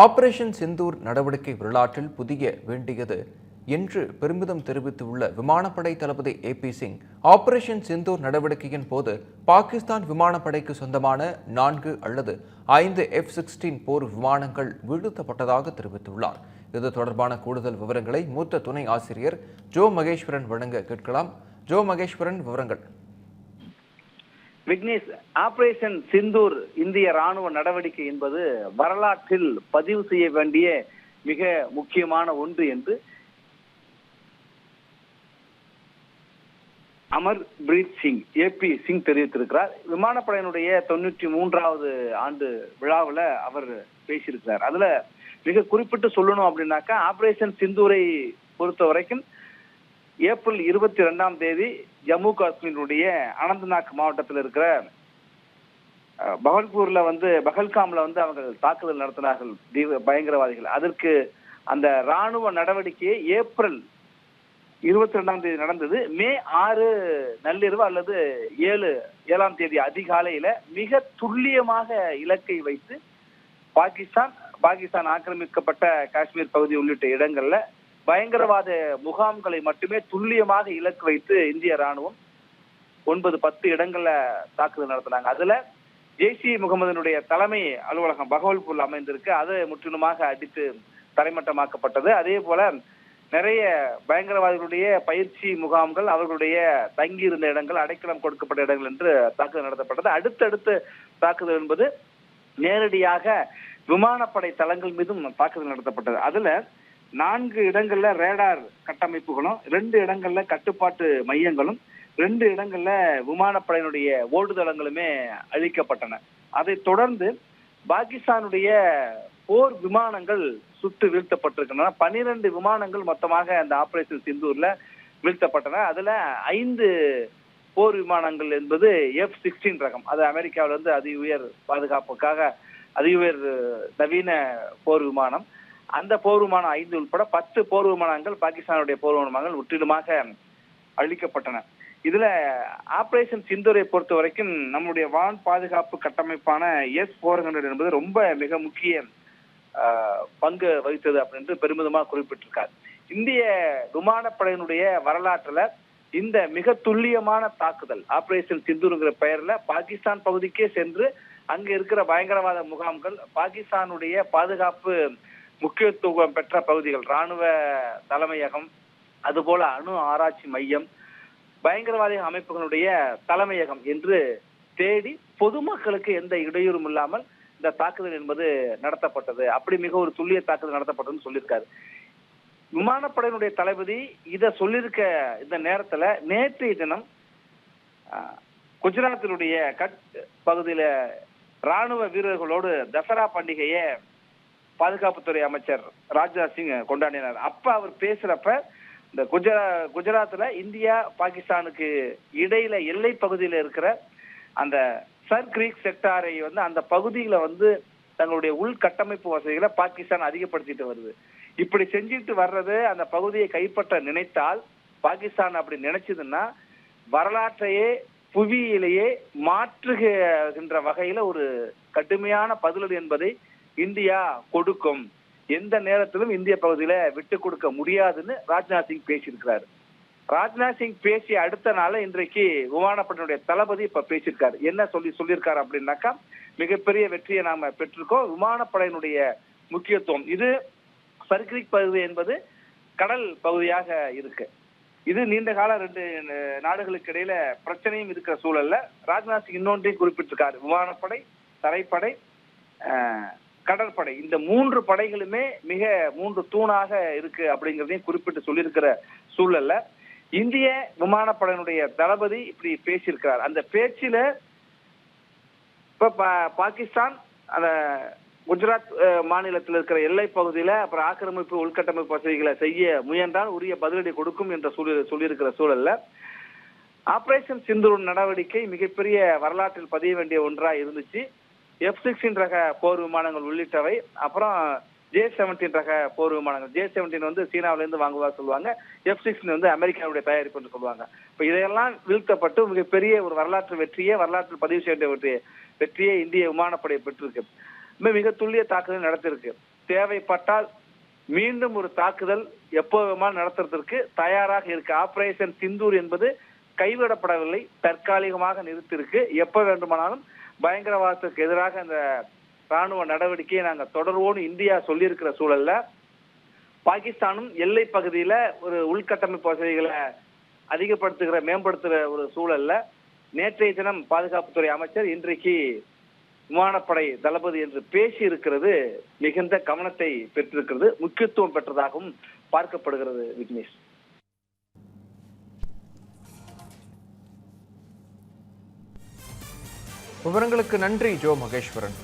Operation Sindoor நடவடிக்கை வரலாற்றில் புதிய வேண்டியது என்று பெருமிதம் தெரிவித்துள்ள விமானப்படை தளபதி A P Singh operation Sindoor நடவடிக்கையின் போது பாகிஸ்தான் விமானப்படைக்கு சொந்தமான நான்கு அல்லது ஐந்து எஃப் சிக்ஸ்டீன் போர் விமானங்கள் வீழ்த்தப்பட்டதாக தெரிவித்துள்ளார். இது தொடர்பான கூடுதல் விவரங்களை மூத்த துணை ஆசிரியர் ஜோ மகேஸ்வரன் வழங்க கேட்கலாம். ஜோ மகேஸ்வரன் விவரங்கள். விக்னேஷ் ஆபரேஷன் சிந்தூர் இந்திய ராணுவ நடவடிக்கை என்பது வரலாற்றில் பதிவு செய்ய வேண்டிய மிக முக்கியமான ஒன்று என்று Amar breath Singh A P Singh தெரிவித்திருக்கிறார். விமானப்படையினுடைய தொண்ணூற்றி மூன்றாவது ஆண்டு விழாவில் அவர் பேசியிருக்கிறார். அதுல மிக குறிப்பிட்டு சொல்லணும் அப்படின்னாக்கா ஆபரேஷன் சிந்தூரை பொறுத்த வரைக்கும் ஏப்ரல் இருபத்தி ரெண்டாம் தேதி ஜம்மு காஷ்மீருடைய அனந்தநாக் மாவட்டத்தில் இருக்கிற பகல்பூர்ல வந்து பகல்காம்ல வந்து அவர்கள் தாக்குதல் நடத்தினார்கள் தீவிர பயங்கரவாதிகள். அதற்கு அந்த ராணுவ நடவடிக்கையை ஏப்ரல் இருபத்தி ரெண்டாம் தேதி நடந்தது. மே ஆறு நள்ளிரவு அல்லது ஏழு ஏழாம் தேதி அதிகாலையில மிக துல்லியமாக இலக்கை வைத்து பாகிஸ்தான் பாகிஸ்தான் ஆக்கிரமிக்கப்பட்ட காஷ்மீர் பகுதி உள்ளிட்ட இடங்கள்ல பயங்கரவாத முகாம்களை மட்டுமே துல்லியமாக இலக்கு வைத்து இந்திய ராணுவம் ஒன்பது பத்து இடங்கள்ல தாக்குதல் நடத்தினாங்க. அதுல ஜெய்ஷி முகமதனுடைய தலைமை அலுவலகம் பகவல்பூர்ல அமைந்திருக்கு. அது முற்றிலுமாக அடித்து தரைமட்டமாக்கப்பட்டது. அதே போல நிறைய பயங்கரவாதிகளுடைய பயிற்சி முகாம்கள் அவர்களுடைய தங்கி இருந்த இடங்கள் அடைக்கலம் கொடுக்கப்பட்ட இடங்கள் என்று தாக்குதல் நடத்தப்பட்டது. அடுத்தடுத்து தாக்குதல் என்பது நேரடியாக விமானப்படை தளங்கள் மீதும் தாக்குதல் நடத்தப்பட்டது. அதுல நான்கு இடங்கள்ல ரேடார் கட்டமைப்புகளும் ரெண்டு இடங்கள்ல கட்டுப்பாட்டு மையங்களும் ரெண்டு இடங்கள்ல விமானப்படையினுடைய ஓடுதளங்களுமே அழிக்கப்பட்டன. அதைத் தொடர்ந்து பாகிஸ்தானுடைய போர் விமானங்கள் சுட்டு வீழ்த்தப்பட்டிருக்கின்றன. பனிரெண்டு விமானங்கள் மொத்தமாக அந்த ஆபரேஷன் சிந்தூர்ல வீழ்த்தப்பட்டன. அதுல ஐந்து போர் விமானங்கள் என்பது எஃப் சிக்ஸ்டீன் ரகம். அது அமெரிக்காவிலிருந்து அதி உயர் பாதுகாப்புக்காக அதி உயர் நவீன போர் விமானம். அந்த போர் விமானம் ஐந்து உட்பட பத்து போர் விமானங்கள் பாகிஸ்தானுடைய போர் விமானங்கள் முற்றிலுமாக அழிக்கப்பட்டன. இதுல ஆபரேஷன் சிந்தூரை பொறுத்த வரைக்கும் நம்முடைய வான் பாதுகாப்பு கட்டமைப்பான எஸ் போர் ஹண்ட்ரட் என்பது ரொம்ப மிக முக்கிய பங்கு வகித்தது அப்படின்னு பெருமிதமாக குறிப்பிட்டிருக்கார். இந்திய விமானப்படையினுடைய வரலாற்றுல இந்த மிக துல்லியமான தாக்குதல் ஆபரேஷன் சிந்தூருங்கிற பெயர்ல பாகிஸ்தான் பகுதிக்கே சென்று அங்க இருக்கிற பயங்கரவாத முகாம்கள் பாகிஸ்தானுடைய பாதுகாப்பு முக்கியத்துவம் பெற்ற பகுதிகள் ராணுவ தலைமையகம் அதுபோல அணு ஆராய்ச்சி மையம் பயங்கரவாத அமைப்புகளுடைய தலைமையகம் என்று தேடி பொதுமக்களுக்கு எந்த இடையூறும் இல்லாமல் இந்த தாக்குதல் என்பது நடத்தப்பட்டது. அப்படி மிக ஒரு துல்லிய தாக்குதல் நடத்தப்பட்டதுன்னு சொல்லியிருக்காரு. விமானப்படையினுடைய தளபதி இதை சொல்லியிருக்க இந்த நேரத்துல நேற்றைய தினம் குஜராத்தினுடைய கட் பகுதியில ராணுவ வீரர்களோடு தசரா பண்டிகையை பாதுகாப்புத்துறை அமைச்சர் ராஜ்நாத் சிங் கொண்டாடினார். அப்ப அவர் பேசுறப்ப இந்த குஜரா குஜராத்ல இந்தியா பாகிஸ்தானுக்கு இடையில எல்லை பகுதியில இருக்கிற அந்த சர் கிரீக் செக்டாரை வந்து அந்த பகுதியில வந்து தங்களுடைய உள்கட்டமைப்பு வசதிகளை பாகிஸ்தான் அதிகப்படுத்திட்டு வருது. இப்படி செஞ்சுட்டு வர்றது அந்த பகுதியை கைப்பற்ற நினைத்தால் பாகிஸ்தான் அப்படி நினைச்சதுன்னா வரலாற்றையே புவியிலேயே மாற்றுகின்ற வகையில ஒரு கடுமையான பதிலடி என்பதை இந்தியா கொடுக்கும். எந்த நேரத்திலும் இந்திய பகுதியில விட்டு கொடுக்க முடியாதுன்னு ராஜ்நாத் சிங் பேசியிருக்கிறாரு. ராஜ்நாத் சிங் பேசிய அடுத்த நாள் இன்றைக்கு விமானப்படையினுடைய தளபதி இப்ப பேசியிருக்காரு. என்ன சொல்லி சொல்லியிருக்காரு அப்படின்னாக்கா மிகப்பெரிய வெற்றியை நாம பெற்றிருக்கோம். விமானப்படையினுடைய முக்கியத்துவம். இது சர்க்கிரிக் பகுதி என்பது கடல் பகுதியாக இருக்கு. இது நீண்ட கால ரெண்டு நாடுகளுக்கு இடையில பிரச்சனையும் இருக்கிற சூழல்ல ராஜ்நாத் சிங் இன்னொன்றையும் குறிப்பிட்டிருக்காரு. விமானப்படை தரைப்படை கடற்படை. இந்த மூன்று படைகளுமே மிக மூன்று தூணாக இருக்கு அப்படிங்கிறதையும் குறிப்பிட்டு சொல்லியிருக்கிற சூழல்ல இந்திய விமானப்படையினுடைய தளபதி இப்படி பேசியிருக்கிறார். அந்த பேச்சில இப்ப பாகிஸ்தான் அந்த குஜராத் மாநிலத்தில் இருக்கிற எல்லை பகுதியில அப்புறம் ஆக்கிரமிப்பு உள்கட்டமைப்பு வசதிகளை செய்ய முயன்றால் உரிய பதிலடி கொடுக்கும் என்ற சூழல் சொல்லியிருக்கிற சூழல்ல ஆபரேஷன் சிந்தூர் நடவடிக்கை மிகப்பெரிய வரலாற்றில் பதிய வேண்டிய ஒன்றா இருந்துச்சு. எஃப் சிக்ஸ்டீன் ரக போர் விமானங்கள் உள்ளிட்டவை. அப்புறம் ஜே செவன்டீன் ரக போர் விமானங்கள். ஜே செவன்டீன் வந்து சீனாவிலேருந்து வாங்குவதா சொல்லுவாங்க. எஃப் சிக்ஸ்டீன் வந்து அமெரிக்காவுடைய தயாரிப்பு என்று சொல்லுவாங்க. இப்போ இதையெல்லாம் வீழ்த்தப்பட்டு மிகப்பெரிய ஒரு வரலாற்று வெற்றியே வரலாற்றில் பதிவு செய்ய வெற்றியை வெற்றியே இந்திய விமானப்படை பெற்றிருக்கு. மிக மிக துல்லிய தாக்குதல் நடத்திருக்கு தேவைப்பட்டால் மீண்டும் ஒரு தாக்குதல் எப்போ விமானம் நடத்துறதற்கு தயாராக இருக்கு. ஆபரேஷன் சிந்தூர் என்பது கைவிடப்படவில்லை தற்காலிகமாக நிறுத்திருக்கு எப்போ வேண்டுமானாலும் பயங்கரவாதத்துக்கு எதிராக அந்த ராணுவ நடவடிக்கையை நாங்கள் தொடர்வோம்னு இந்தியா சொல்லியிருக்கிற சூழல்ல பாகிஸ்தானும் எல்லை பகுதியில ஒரு உள்கட்டமைப்பு வசதிகளை அதிகப்படுத்துகிற மேம்படுத்துகிற ஒரு சூழல்ல நேற்றைய தினம் பாதுகாப்புத்துறை அமைச்சர் இன்றைக்கு விமானப்படை தளபதி என்று பேசி இருக்கிறது மிகுந்த கவனத்தை பெற்றிருக்கிறது முக்கியத்துவம் பெற்றதாகவும் பார்க்கப்படுகிறது விக்னேஷ். விவரங்களுக்கு நன்றி ஜோ மகேஸ்வரன்.